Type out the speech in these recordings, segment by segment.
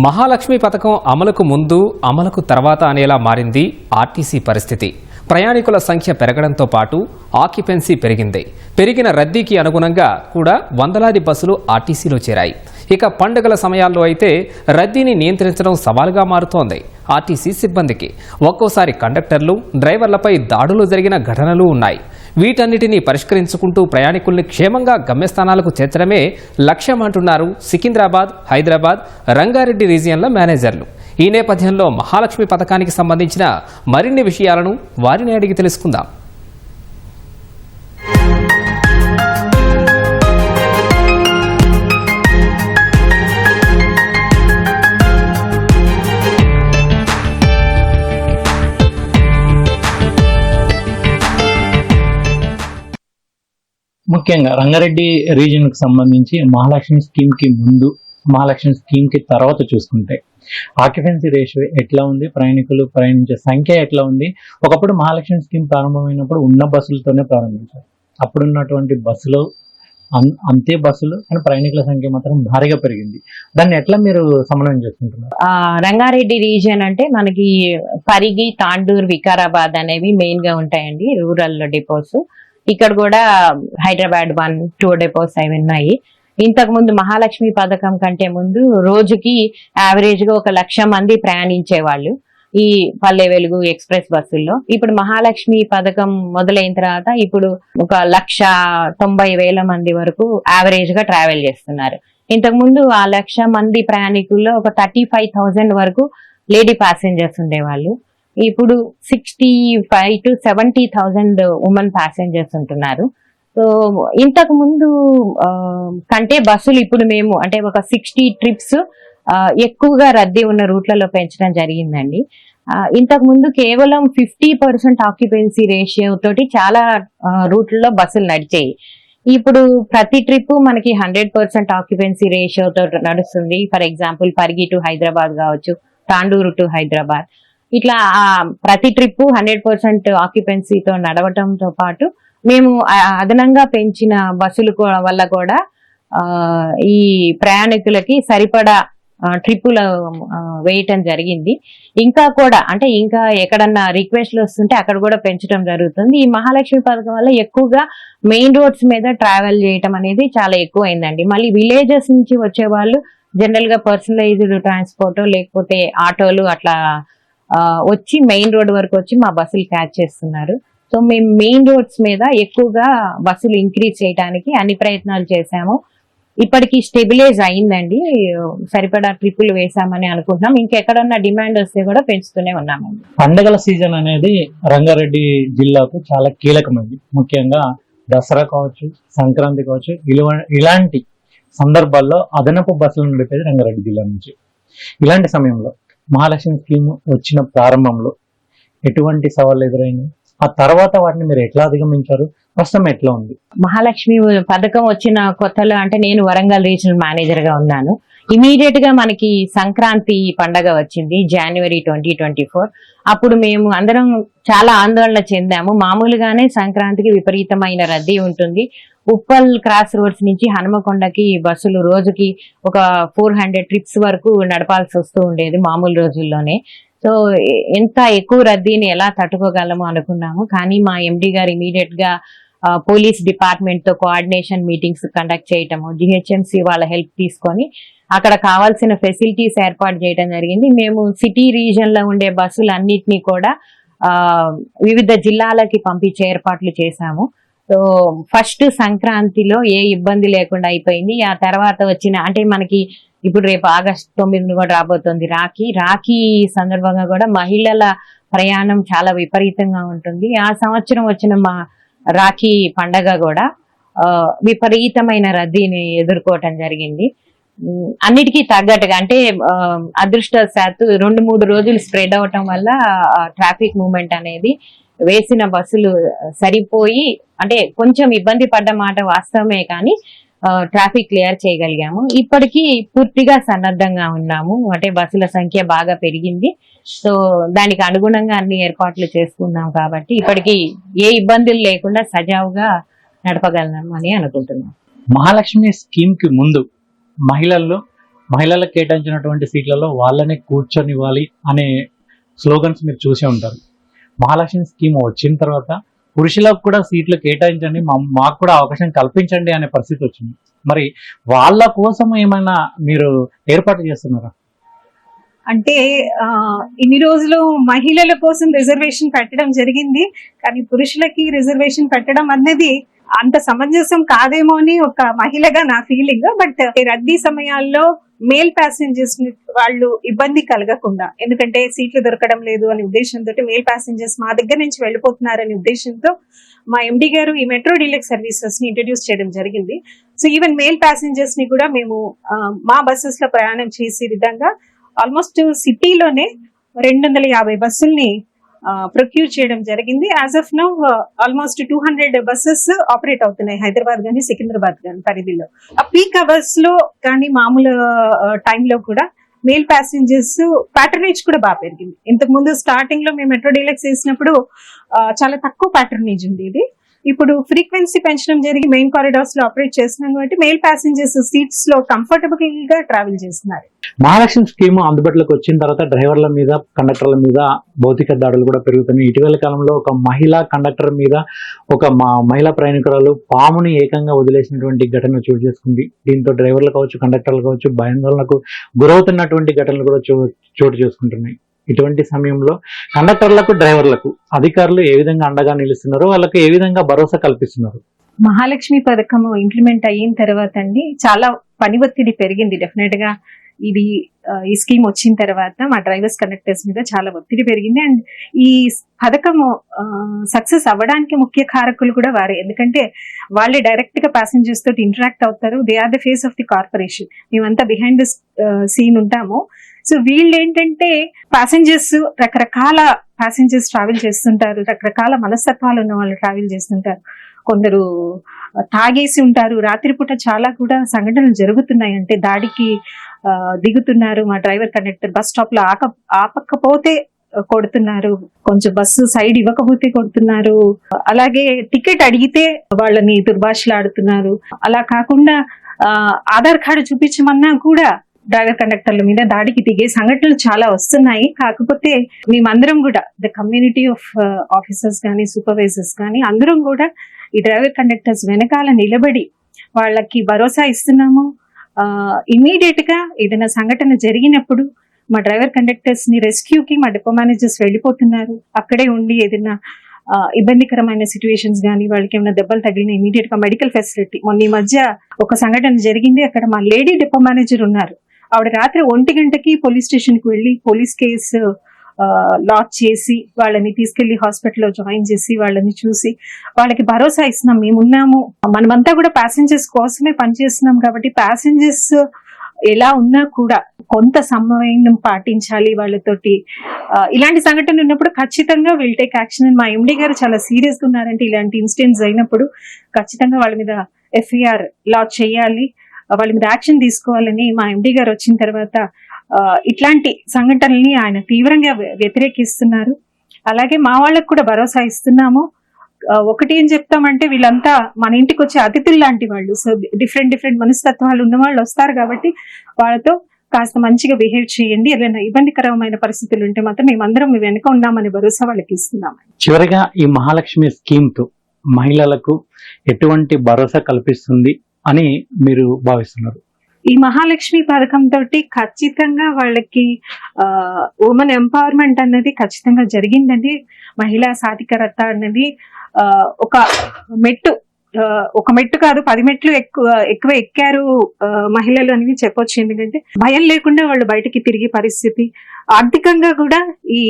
మహాలక్ష్మి పథకం అమలుకు ముందు అమలుకు తర్వాత అనేలా మారింది ఆర్టీసీ పరిస్థితి. ప్రయాణికుల సంఖ్య పెరగడంతో పాటు ఆక్యుపెన్సీ పెరిగింది. పెరిగిన రద్దీకి అనుగుణంగా కూడా వందలాది బస్సులు ఆర్టీసీలో చేరాయి. ఇక పండుగల సమయాల్లో అయితే రద్దీని నియంత్రించడం సవాలుగా మారుతోంది ఆర్టీసీ సిబ్బందికి. ఒక్కోసారి కండక్టర్లు డ్రైవర్లపై దాడులు జరిగిన ఘటనలు ఉన్నాయి. వీటన్నిటినీ పరిష్కరించుకుంటూ ప్రయాణికుల్ని క్షేమంగా గమ్యస్థానాలకు చేర్చడమే లక్ష్యమంటున్నారు సికింద్రాబాద్ హైదరాబాద్ రంగారెడ్డి రీజియన్ల మేనేజర్లు. ఈ నేపథ్యంలో మహాలక్ష్మి పథకానికి సంబంధించిన మరిన్ని విషయాలను వారిని అడిగి తెలుసుకుందాం. ముఖ్యంగా రంగారెడ్డి రీజన్కు సంబంధించి మహాలక్ష్మి స్కీమ్కి ముందు మహాలక్ష్మి స్కీమ్కి తర్వాత చూసుకుంటే ఆక్యుపెన్సీ రేషియో ఎట్లా ఉంది ప్రయాణికులు ప్రయాణించే సంఖ్య ఎట్లా ఉంది? ఒకప్పుడు మహాలక్ష్మి స్కీమ్ ప్రారంభమైనప్పుడు ఉన్న బస్సులతోనే ప్రారంభించారు. అప్పుడున్నటువంటి బస్సులు అంతే బస్సులు కానీ ప్రయాణికుల సంఖ్య మాత్రం భారీగా పెరిగింది. దాన్ని ఎట్లా మీరు సమన్వయం చేసుకుంటున్నారు? రంగారెడ్డి రీజియన్ అంటే మనకి పరిగి తాండూర్ వికారాబాద్ అనేవి మెయిన్గా ఉంటాయండి రూరల్ డిపోస్ ఇక్కడ కూడా హైదరాబాద్ వన్ టూ డెపోస్ అవి ఉన్నాయి. ఇంతకు ముందు మహాలక్ష్మి పథకం కంటే ముందు రోజుకి యావరేజ్గా ఒక లక్ష మంది ప్రయాణించే వాళ్ళు ఈ పల్లె వెలుగు ఎక్స్ప్రెస్ బస్సుల్లో. ఇప్పుడు మహాలక్ష్మి పథకం మొదలైన తర్వాత ఇప్పుడు ఒక లక్ష తొంభై వేల మంది వరకు యావరేజ్గా ట్రావెల్ చేస్తున్నారు. ఇంతకు ముందు ఆ లక్ష మంది ప్రయాణికుల్లో ఒక థర్టీ ఫైవ్ థౌజండ్ వరకు లేడీ ప్యాసింజర్స్ ఉండేవాళ్ళు. ఇప్పుడు sixty five to seventy thousand women passengers ఉంటున్నారు. సో ఇంతకు ముందు కంటే బస్సులు ఇప్పుడు మేము అంటే ఒక సిక్స్టీ ట్రిప్స్ ఎక్కువగా రద్దీ ఉన్న రూట్లలో పెంచడం జరిగిందండి. ఇంతకు ముందు కేవలం ఫిఫ్టీ పర్సెంట్ ఆక్యుపెన్సీ రేషియో తోటి చాలా రూట్లలో బస్సులు నడిచాయి. ఇప్పుడు ప్రతి ట్రిప్ మనకి హండ్రెడ్ పర్సెంట్ ఆక్యుపెన్సీ రేషియోతో నడుస్తుంది. For example Parigi to Hyderabad కావచ్చు తాండూరు టు హైదరాబాద్ ఇట్లా ప్రతి ట్రిప్ హండ్రెడ్ పర్సెంట్ ఆక్యుపెన్సీతో నడవటంతో పాటు మేము అదనంగా పెంచిన బస్సులు వల్ల కూడా ఈ ప్రయాణికులకి సరిపడా ట్రిప్పులు వేయటం జరిగింది. ఇంకా కూడా అంటే ఇంకా ఎక్కడన్నా రిక్వెస్ట్లు వస్తుంటే అక్కడ కూడా పెంచడం జరుగుతుంది. ఈ మహాలక్ష్మి పథకం వల్ల ఎక్కువగా మెయిన్ రోడ్స్ మీద ట్రావెల్ చేయటం అనేది చాలా ఎక్కువ అయిందండి మళ్ళీ విలేజెస్ నుంచి వచ్చే వాళ్ళు జనరల్గా పర్సనలైజ్డ్ ట్రాన్స్పోర్ట్ లేకపోతే ఆటోలు అట్లా వచ్చి మెయిన్ రోడ్ వరకు వచ్చి మా బస్సులు క్యాచ్ చేస్తున్నారు. సో మేము మెయిన్ రోడ్స్ మీద ఎక్కువగా బస్సులు ఇంక్రీజ్ చేయడానికి అన్ని ప్రయత్నాలు చేశాము. ఇప్పటికి స్టెబిలైజ్ అయిందండి. సరిపడా ట్రిప్పులు వేసామని అనుకుంటున్నాం. ఇంకెక్కడన్నా డిమాండ్ వస్తే కూడా పెంచుతూనే ఉన్నామండి. పండగల సీజన్ అనేది రంగారెడ్డి జిల్లాకు చాలా కీలకమైంది. ముఖ్యంగా దసరా కావచ్చు సంక్రాంతి కావచ్చు ఇలువ- ఇలాంటి సందర్భాల్లో అదనపు బస్సులు నడిపేది రంగారెడ్డి జిల్లా నుంచి. ఇలాంటి సమయంలో మహాలక్ష్మి స్కీమ్ వచ్చిన ప్రారంభంలో ఎటువంటి సవాళ్ళు ఎదురైనాయి ఆ తర్వాత వాటిని మీరు ఎట్లా అధిగమించారు? ప్రస్తుతం ఎట్లా ఉంది? మహాలక్ష్మి పథకం వచ్చిన కొత్తలో అంటే నేను వరంగల్ రీజనల్ మేనేజర్గా ఉన్నాను. ఇమీడియట్గా మనకి సంక్రాంతి పండగ వచ్చింది జనవరి ట్వంటీ ట్వంటీ ఫోర్ అప్పుడు మేము అందరం చాలా ఆందోళన చెందాము. మామూలుగానే సంక్రాంతికి విపరీతమైన రద్దీ ఉంటుంది. ఉప్పల్ క్రాస్ రోడ్స్ నుంచి హనుమకొండకి బస్సులు రోజుకి ఒక ఫోర్ హండ్రెడ్ ట్రిప్స్ వరకు నడపాల్సి వస్తూ ఉండేది మామూలు రోజుల్లోనే. సో ఎంత ఎక్కువ రద్దీని ఎలా తట్టుకోగలము అనుకున్నాము. కానీ మా ఎండి గారు ఇమీడియట్గా పోలీస్ డిపార్ట్మెంట్తో కోఆర్డినేషన్ మీటింగ్స్ కండక్ట్ చేయటము జిహెచ్ఎంసి వాళ్ళ హెల్ప్ తీసుకొని అక్కడ కావాల్సిన ఫెసిలిటీస్ ఏర్పాటు చేయడం జరిగింది. మేము సిటీ రీజన్లో ఉండే బస్సులన్నిటినీ కూడా వివిధ జిల్లాలకి పంపించే ఏర్పాట్లు చేశాము. సో ఫస్ట్ సంక్రాంతిలో ఏ ఇబ్బంది లేకుండా అయిపోయింది. ఆ తర్వాత వచ్చిన అంటే మనకి ఇప్పుడు రేపు ఆగస్ట్ తొమ్మిది కూడా రాబోతోంది రాఖీ. రాఖీ సందర్భంగా కూడా మహిళల ప్రయాణం చాలా విపరీతంగా ఉంటుంది. ఆ సంవత్సరం వచ్చిన మా రాఖీ పండగ కూడా విపరీతమైన రద్దీని ఎదుర్కోవటం జరిగింది. అన్నిటికీ తగ్గట్టుగా అంటే అదృష్టశాత్తు రెండు మూడు రోజులు స్ప్రెడ్ అవటం వల్ల ట్రాఫిక్ మూమెంట్ అనేది వేసిన బస్సులు సరిపోయి అంటే కొంచెం ఇబ్బంది పడ్డ మాట వాస్తవమే కానీ ట్రాఫిక్ క్లియర్ చేయగలిగాము. ఇప్పటికీ పూర్తిగా సన్నద్ధంగా ఉన్నాము. అంటే బస్సుల సంఖ్య బాగా పెరిగింది. సో దానికి అనుగుణంగా అన్ని ఏర్పాట్లు చేసుకున్నాం కాబట్టి ఇప్పటికీ ఏ ఇబ్బందులు లేకుండా సజావుగా నడపగలం అని అనుకుంటున్నాం. మహాలక్ష్మి స్కీమ్కి ముందు మహిళల్లో మహిళలకు కేటాయించినటువంటి సీట్లలో వాళ్ళనే కూర్చొనివ్వాలి అనే స్లోగన్స్ మీరు చూసే ఉంటారు. మహాలక్ష్మి స్కీమ్ వచ్చిన తర్వాత పురుషులకు కూడా సీట్లు కేటాయించండి మా- మాకు కూడా అవకాశం కల్పించండి అనే పరిస్థితి వచ్చింది. మరి వాళ్ళ కోసం ఏమైనా మీరు ఏర్పాటు చేస్తున్నారా? అంటే ఇన్ని రోజులు మహిళల కోసం రిజర్వేషన్ పెట్టడం జరిగింది. కానీ పురుషులకి రిజర్వేషన్ పెట్టడం అన్నది అంత సమంజసం కాదేమో అని ఒక మహిళగా నా ఫీలింగ్ బట్ రద్దీ సమయాల్లో మేల్ ప్యాసింజర్స్ వాళ్ళు ఇబ్బంది కలగకుండా ఎందుకంటే సీట్లు దొరకడం లేదు అనే ఉద్దేశంతో మేల్ ప్యాసింజర్స్ మా దగ్గర నుంచి వెళ్ళిపోతున్నారనే ఉద్దేశంతో మా ఎండి గారు ఈ మెట్రో డీలక్స్ సర్వీసెస్ని ఇంట్రడ్యూస్ చేయడం జరిగింది. సో ఈవెన్ మేల్ ప్యాసింజర్స్ని కూడా మేము మా బస్సెస్లో ప్రయాణం చేసే విధంగా ఆల్మోస్ట్ సిటీలోనే రెండు వందల యాభై బస్సుల్ని ప్రొక్యూర్ చేయడం జరిగింది. As of now almost two hundred buses operate అవుతున్నాయి హైదరాబాద్ కానీ సికింద్రాబాద్ కానీ పరిధిలో. ఆ పీక్ అవర్స్లో కానీ మామూలు టైంలో కూడా మేల్ ప్యాసింజర్స్ ప్యాటర్నేజ్ కూడా బాగా పెరిగింది. ఇంతకు ముందు స్టార్టింగ్లో మేము మెట్రో డీలక్స్ వేసినప్పుడు చాలా తక్కువ ప్యాటర్నేజ్ ఉంది ఇది ఇప్పుడు ఫ్రీక్వెన్సీ పెంచడం జరిగి మెయిన్ కారిడార్స్లో ఆపరేట్ చేస్తున్నాం కాబట్టి మెయిల్ ప్యాసింజర్స్ సీట్స్లో కంఫర్టబుల్గా ట్రావెల్ చేస్తున్నారు. మహాలక్ష్మి స్కీమ్ అందుబాటులోకి వచ్చిన తర్వాత డ్రైవర్ల మీద కండక్టర్ల మీద భౌతిక దాడులు కూడా పెరుగుతున్నాయి. ఇటీవల కాలంలో ఒక మహిళా కండక్టర్ మీద ఒక మా మహిళా ప్రయాణికురాలు పాముని ఏకంగా వదిలేసినటువంటి ఘటన చోటు చేసుకుంది. దీంతో డ్రైవర్లు కావచ్చు కండక్టర్లు కావచ్చు భయాందోళనకు గురవుతున్నటువంటి ఘటనలు కూడా చోటు చేసుకుంటున్నాయి. ఇటువంటి సమయంలో కండక్టర్లకు డ్రైవర్లకు అధికారులు ఏ విధంగా అండగా నిలుస్తున్నారు వాళ్ళకు ఏ విధంగా భరోసా కల్పిస్తున్నారు? మహాలక్ష్మి పథకం ఇంప్లిమెంట్ అయిన తర్వాత అండి చాలా పని ఒత్తిడి పెరిగింది. డెఫినెట్గా ఇది ఈ స్కీమ్ వచ్చిన తర్వాత మా డ్రైవర్స్ కండక్టర్స్ మీద చాలా ఒత్తిడి పెరిగింది. అండ్ ఈ పథకము సక్సెస్ అవ్వడానికి ముఖ్య కారకులు కూడా వారే. ఎందుకంటే వాళ్ళే డైరెక్ట్గా ప్యాసింజర్స్ తోటి ఇంటరాక్ట్ అవుతారు. They are the face of the corporation మేమంతా బిహైండ్ ద సీన్ ఉంటాము. సో వీళ్ళు ఏంటంటే ప్యాసింజర్స్ రకరకాల ప్యాసింజర్స్ ట్రావెల్ చేస్తుంటారు రకరకాల మనస్తత్వాలు ఉన్న వాళ్ళు ట్రావెల్ చేస్తుంటారు. కొందరు తాగేసి ఉంటారు. రాత్రిపూట చాలా కూడా సంఘటనలు జరుగుతున్నాయి. అంటే దాడికి దిగుతున్నారు మా డ్రైవర్ కండక్టర్ బస్ స్టాప్లో ఆక ఆపకపోతే కొడుతున్నారు. కొంచెం బస్సు సైడ్ ఇవ్వకపోతే కొడుతున్నారు. అలాగే టికెట్ అడిగితే వాళ్ళని దుర్భాషలాడుతున్నారు. అలా కాకుండా ఆధార్ కార్డు చూపించమన్నా కూడా డ్రైవర్ కండక్టర్ల మీద దాడికి దిగే సంఘటనలు చాలా వస్తున్నాయి. కాకపోతే మేమందరం కూడా ద కమ్యూనిటీ ఆఫ్ ఆఫీసర్స్ కానీ సూపర్వైజర్స్ కానీ అందరం కూడా ఈ డ్రైవర్ కండక్టర్స్ వెనకాల నిలబడి వాళ్ళకి భరోసా ఇస్తున్నాము. ఇమ్మీడియట్గా ఏదైనా సంఘటన జరిగినప్పుడు మా డ్రైవర్ కండక్టర్స్ని రెస్క్యూకి మా డిపో మేనేజర్స్ వెళ్ళిపోతున్నారు. అక్కడే ఉండి ఏదైనా ఇబ్బందికరమైన సిచ్యువేషన్స్ కానీ వాళ్ళకి ఏమైనా దెబ్బలు తగిలిన ఇమీడియట్గా మెడికల్ ఫెసిలిటీ మొన్న ఈ మధ్య ఒక సంఘటన జరిగింది. అక్కడ మా లేడీ డిపో మేనేజర్ ఉన్నారు. ఆవిడ రాత్రి ఒంటి గంటకి పోలీస్ స్టేషన్కి వెళ్ళి పోలీస్ కేసు లాక్ చేసి వాళ్ళని తీసుకెళ్ళి హాస్పిటల్లో జాయిన్ చేసి వాళ్ళని చూసి వాళ్ళకి భరోసా ఇస్తున్నాం మేమున్నాము. మనమంతా కూడా ప్యాసింజర్స్ కోసమే పనిచేస్తున్నాం కాబట్టి ప్యాసింజర్స్ ఎలా ఉన్నా కూడా కొంత సమయం పాటించాలి వాళ్ళతోటి. ఇలాంటి సంఘటన ఉన్నప్పుడు ఖచ్చితంగా విల్ టేక్ యాక్షన్ మా ఎండి గారు చాలా సీరియస్గా ఉన్నారంటే ఇలాంటి ఇన్సిడెంట్స్ అయినప్పుడు ఖచ్చితంగా వాళ్ళ మీద ఎఫ్ఐఆర్ లాక్ చేయాలి. వాళ్ళ మీద యాక్షన్ తీసుకోవాలని మా ఎండి గారు వచ్చిన తర్వాత ఇట్లాంటి సంఘటనల్ని ఆయన తీవ్రంగా వ్యతిరేకిస్తున్నారు. అలాగే మా వాళ్ళకు కూడా భరోసా ఇస్తున్నాము. ఒకటి ఏం చెప్తామంటే వీళ్ళంతా మన ఇంటికి వచ్చే అతిథులు లాంటి వాళ్ళు. సో డిఫరెంట్ డిఫరెంట్ మనస్తత్వాలు ఉన్న వాళ్ళు వస్తారు కాబట్టి వాళ్ళతో కాస్త మంచిగా బిహేవ్ చేయండి. ఏదైనా ఇబ్బందికరమైన పరిస్థితులు ఉంటే మాత్రం మేమందరం మీ వెనుక ఉన్నామని భరోసా వాళ్ళకి ఇస్తున్నాం. చివరిగా ఈ మహాలక్ష్మి స్కీమ్తో మహిళలకు ఎటువంటి భరోసా కల్పిస్తుంది? అని మీరు భావిస్తున్నారు. ఈ మహాలక్ష్మి పథకం తోటి ఖచ్చితంగా వాళ్ళకి ఉమెన్ ఎంపవర్మెంట్ అన్నది ఖచ్చితంగా జరిగిందండి. మహిళా సాధికారత అన్నది ఒక మెట్టు ఒక మెట్టు కాదు పది మెట్లు ఎక్కువ ఎక్కువ ఎక్కారు మహిళలు అనేది చెప్పొచ్చు. ఎందుకంటే భయం లేకుండా వాళ్ళు బయటికి తిరిగే పరిస్థితి. ఆర్థికంగా కూడా ఈ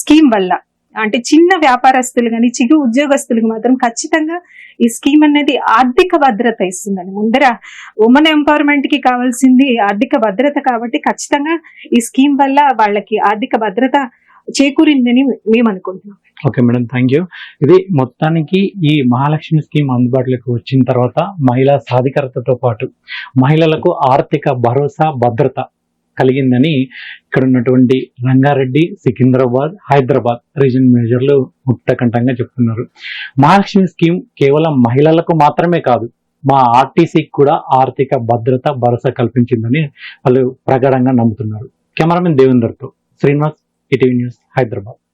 స్కీమ్ వల్ల అంటే చిన్న వ్యాపారస్తులు కానీ చిరు ఉద్యోగస్తులకు మాత్రం ఖచ్చితంగా ఈ స్కీమ్ అనేది ఆర్థిక భద్రత ఇస్తుందని ముందర ఉమెన్ ఎంపవర్మెంట్కి కావాల్సింది ఆర్థిక భద్రత కాబట్టి ఖచ్చితంగా ఈ స్కీమ్ వల్ల వాళ్ళకి ఆర్థిక భద్రత చేకూరిందని మేము అనుకుంటున్నాం. Okay madam thank you. ఇది మొత్తానికి ఈ మహాలక్ష్మి స్కీమ్ అందుబాటులోకి వచ్చిన తర్వాత మహిళా సాధికారతతో పాటు మహిళలకు ఆర్థిక భరోసా భద్రత కలిగిందని ఇక్కడ ఉన్నటువంటి రంగారెడ్డి సికింద్రాబాద్ హైదరాబాద్ రీజన్ మేనేజర్లు ముక్తకంఠంగా చెప్తున్నారు. మహాలక్ష్మి స్కీమ్ కేవలం మహిళలకు మాత్రమే కాదు మా ఆర్టీసీకి కూడా ఆర్థిక భద్రత భరోసా కల్పించిందని వాళ్ళు ప్రగాఢంగా నమ్ముతున్నారు. కెమెరామెన్ దేవేందర్తో శ్రీనివాస్ ఈటీవీ న్యూస్ హైదరాబాద్.